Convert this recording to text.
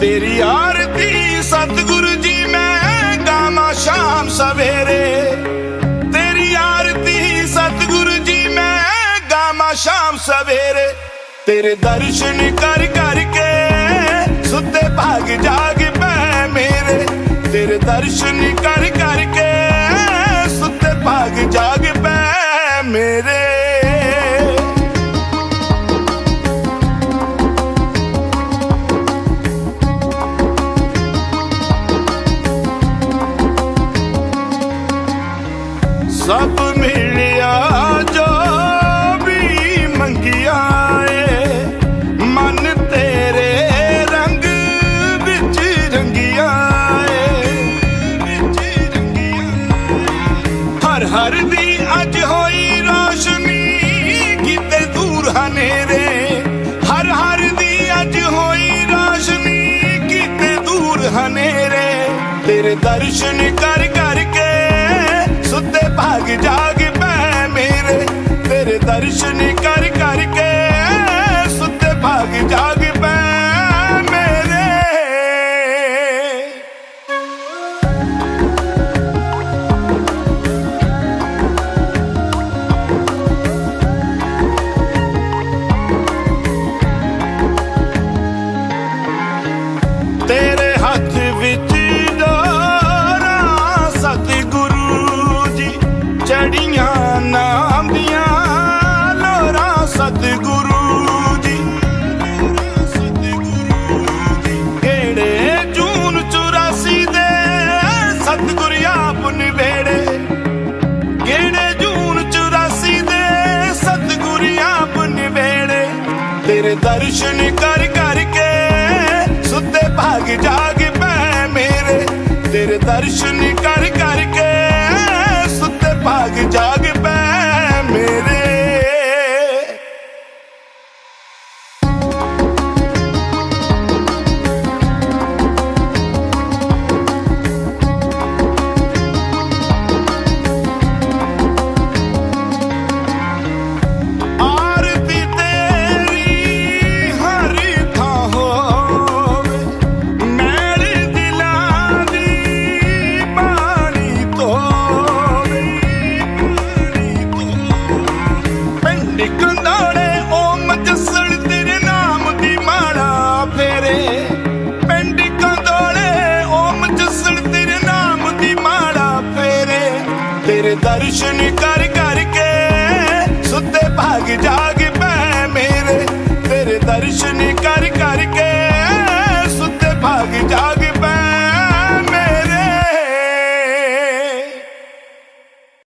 ਤੇਰੀ ਆਰਤੀ ਸਤਿਗੁਰੂ ਜੀ, ਮੈਂ ਗਾਵਾਂ ਸ਼ਾਮ ਸਵੇਰੇ। ਤੇਰੀ ਆਰਤੀ ਸਤਿਗੁਰੂ ਜੀ, ਮੈਂ ਗਾਵਾਂ ਸ਼ਾਮ ਸਵੇਰੇ। ਤੇਰੇ ਦਰਸ਼ਨ ਕਰ ਕਰਕੇ ਸੁੱਤੇ ਭਾਗ ਜਾਗ ਤੇਰੇ ਦਰਸ਼ਨ ਕਰ ਕਰਕੇ ਸੁੱਤੇ ਭਾਗ ਜਾਗ ਪੈ ਮੇਰੇ। ਸਭ ਮਿਲਿਆ ਹਰ ਦੀ ਅੱਜ ਹੋਈ ਰੋਸ਼ਨੀ, ਕਿਤੇ ਦੂਰ ਹਨੇਰੇ। ਹਰ ਹਰ ਦੀ ਅੱਜ ਹੋਈ ਰੋਸ਼ਨੀ, ਕਿਤੇ ਦੂਰ ਹਨੇਰੇ। ਤੇਰੇ ਦਰਸ਼ਨ ਕਰ ਕਰਕੇ ਸੁੱਤੇ ਭਾਗ ਜਾਗ ਪੈ ਮੇਰੇ। ਤੇਰੇ ਦਰਸ਼ਨ ਕਰ ਕਰਕੇ ਤੇਰੇ ਦਰਸ਼ਨ ਕਰ ਤੇਰੇ ਦਰਸ਼ਨ ਕਰ ਕਰਕੇ ਸੁੱਤੇ ਭਾਗ ਜਾਗ